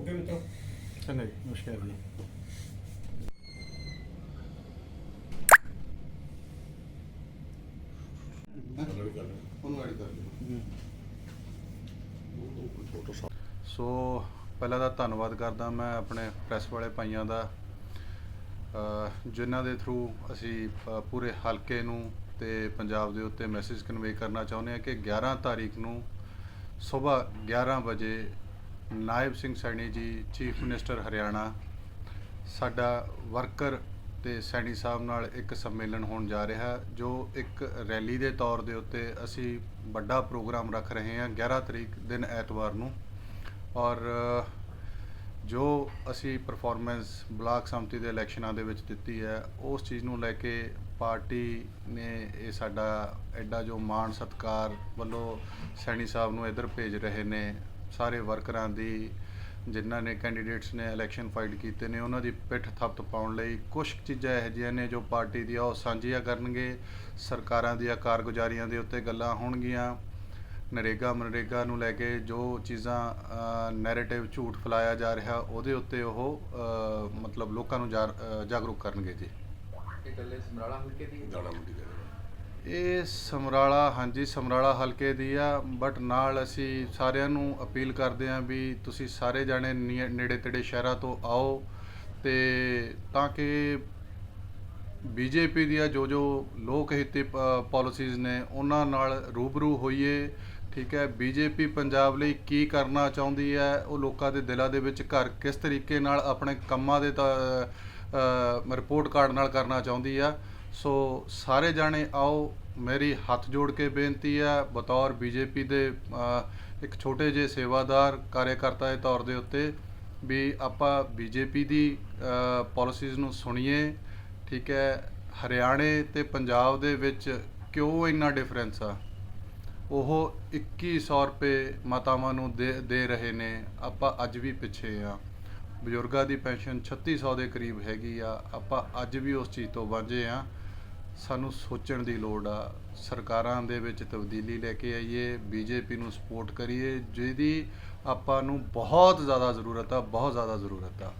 Okay ਮਿੱਤਰੋ ਚੰਗਾ ਜੀ ਨਮਸਕਾਰ ਜੀ ਉਹਨੂੰ ਐਡ ਕਰ ਦਿਓ ਸੋ ਪਹਿਲਾਂ ਤਾਂ ਧੰਨਵਾਦ ਕਰਦਾ ਮੈਂ ਆਪਣੇ ਪ੍ਰੈਸ ਵਾਲੇ ਭਾਈਆਂ ਦਾ। ਜਿਨ੍ਹਾਂ ਦੇ ਥਰੂ ਅਸੀਂ ਪੂਰੇ ਹਲਕੇ ਨੂੰ ਤੇ ਪੰਜਾਬ ਦੇ ਉੱਤੇ ਮੈਸੇਜ ਕਨਵੇ ਕਰਨਾ ਚਾਹੁੰਦੇ ਹਾਂ ਕਿ 11 ਤਾਰੀਖ ਨੂੰ ਸਵੇਰ 11 ਵਜੇ ਨਾਇਬ ਸਿੰਘ ਸੈਣੀ ਜੀ, ਚੀਫ ਮਿਨਿਸਟਰ ਹਰਿਆਣਾ, ਸਾਡਾ ਵਰਕਰ ਤੇ ਸੈਣੀ ਸਾਹਿਬ ਨਾਲ ਇੱਕ ਸੰਮੇਲਨ ਹੋਣ ਜਾ ਰਿਹਾ, ਜੋ ਇੱਕ ਰੈਲੀ ਦੇ ਤੌਰ ਦੇ ਉੱਤੇ ਅਸੀਂ ਵੱਡਾ ਪ੍ਰੋਗਰਾਮ ਰੱਖ ਰਹੇ ਹਾਂ 11 ਤਰੀਕ ਦਿਨ ਐਤਵਾਰ ਨੂੰ। ਔਰ ਜੋ ਅਸੀਂ ਪਰਫਾਰਮੈਂਸ ਬਲਾਕ ਸੰਮਤੀ ਦੇ ਇਲੈਕਸ਼ਨਾਂ ਦੇ ਵਿੱਚ ਦਿੱਤੀ ਹੈ, ਉਸ ਚੀਜ਼ ਨੂੰ ਲੈ ਕੇ ਪਾਰਟੀ ਨੇ ਇਹ ਸਾਡਾ ਐਡਾ ਜੋ ਮਾਣ ਸਤਕਾਰ ਵੱਲੋਂ ਸੈਣੀ ਸਾਹਿਬ ਨੂੰ ਇੱਧਰ ਭੇਜ ਰਹੇ ਨੇ ਸਾਰੇ ਵਰਕਰਾਂ ਦੀ ਜਿਨ੍ਹਾਂ ਨੇ ਕੈਂਡੀਡੇਟਸ ਨੇ ਇਲੈਕਸ਼ਨ ਫਾਈਟ ਕੀਤੇ ਨੇ ਉਹਨਾਂ ਦੀ ਪਿੱਠ ਥੱਪਤ ਪਾਉਣ ਲਈ ਕੁਝ ਚੀਜ਼ਾਂ ਇਹੋ ਜਿਹੀਆਂ ਨੇ ਜੋ ਪਾਰਟੀ ਦੀਆਂ ਉਹ ਸਾਂਝੀਆਂ ਕਰਨਗੇ ਸਰਕਾਰਾਂ ਦੀਆਂ ਕਾਰਗੁਜ਼ਾਰੀਆਂ ਦੇ ਉੱਤੇ ਗੱਲਾਂ ਹੋਣਗੀਆਂ। ਨਰੇਗਾ ਮਨਰੇਗਾ ਨੂੰ ਲੈ ਕੇ ਜੋ ਚੀਜ਼ਾਂ ਨੈਰੇਟਿਵ ਝੂਠ ਫੈਲਾਇਆ ਜਾ ਰਿਹਾ ਉਹਦੇ ਉੱਤੇ ਉਹ ਮਤਲਬ ਲੋਕਾਂ ਨੂੰ ਜਾਗਰੂਕ ਕਰਨਗੇ ਜੀ। ਇਹ ਗੱਲੇ ਸਮਰਾਲਾ ਹਲਕੇ ਦੀ ਦੇ ਇਹ ਸਮਰਾਲਾ, ਹਾਂਜੀ, ਸਮਰਾਲਾ ਹਲਕੇ ਦੀ ਆ ਬਟ ਨਾਲ ਅਸੀਂ ਸਾਰਿਆਂ ਨੂੰ ਅਪੀਲ ਕਰਦੇ ਹਾਂ ਵੀ ਤੁਸੀਂ ਸਾਰੇ ਜਾਣੇ ਨੀ- ਨੇੜੇ ਤੇੜੇ ਸ਼ਹਿਰਾਂ ਤੋਂ ਆਓ ਤੇ ਤਾਂ ਕਿ ਬੀਜੇਪੀ ਦੀਆਂ ਜੋ ਜੋ ਲੋਕ ਹਿੱਤੇ ਪਾਲਿਸੀਜ਼ ਨੇ, ਉਹਨਾਂ ਨਾਲ ਰੂਬਰੂ ਹੋਈਏ, ਠੀਕ ਹੈ? ਬੀਜੇਪੀ ਪੰਜਾਬ ਲਈ ਕੀ ਕਰਨਾ ਚਾਹੁੰਦੀ ਹੈ? ਉਹ ਲੋਕਾਂ ਦੇ ਦਿਲਾਂ ਦੇ ਵਿੱਚ ਘਰ ਕਿਸ ਤਰੀਕੇ ਨਾਲ ਆਪਣੇ ਕੰਮਾਂ ਦੇ ਤਾਂ ਰਿਪੋਰਟ ਕਾਰਡ ਨਾਲ ਕਰਨਾ ਚਾਹੁੰਦੀ ਆ? ਸੋ ਸਾਰੇ ਜਾਣੇ ਆਓ, ਮੇਰੀ ਹੱਥ ਜੋੜ ਕੇ ਬੇਨਤੀ ਆ ਬਤੌਰ ਬੀਜੇਪੀ ਦੇ ਇੱਕ ਛੋਟੇ ਜਿਹੇ ਸੇਵਾਦਾਰ ਕਾਰਜਕਰਤਾ ਦੇ ਤੌਰ ਦੇ ਉੱਤੇ ਵੀ ਆਪਾਂ ਬੀਜੇਪੀ ਦੀ ਪਾਲਿਸੀਜ਼ ਨੂੰ ਸੁਣੀਏ, ਠੀਕ ਹੈ, ਹਰਿਆਣੇ ਤੇ ਪੰਜਾਬ ਦੇ ਵਿੱਚ ਕਿਉਂ ਇੰਨਾ ਡਿਫਰੈਂਸ ਆ? ਉਹ 2100 ਰੁਪਏ ਮਾਤਾਵਾਂ ਨੂੰ ਦੇ ਦੇ ਰਹੇ ਨੇ, ਆਪਾਂ ਅੱਜ ਵੀ ਪਿੱਛੇ ਆ। ਬਜ਼ੁਰਗਾਂ ਦੀ ਪੈਨਸ਼ਨ 3600 ਦੇ ਕਰੀਬ ਹੈਗੀ ਆ, ਆਪਾਂ ਅੱਜ ਵੀ ਉਸ ਚੀਜ਼ ਤੋਂ ਵਾਂਝੇ ਆ। ਸਾਨੂੰ ਸੋਚਣ ਦੀ ਲੋੜ ਆ। ਸਰਕਾਰਾਂ ਦੇ ਵਿੱਚ ਤਬਦੀਲੀ ਲੈ ਕੇ ਆਈਏ, ਬੀਜੇਪੀ ਨੂੰ ਸਪੋਰਟ ਕਰੀਏ, ਜਿਹਦੀ ਆਪਾਂ ਨੂੰ ਬਹੁਤ ਜ਼ਿਆਦਾ ਜ਼ਰੂਰਤ ਆ, ਬਹੁਤ ਜ਼ਿਆਦਾ ਜ਼ਰੂਰਤ ਆ।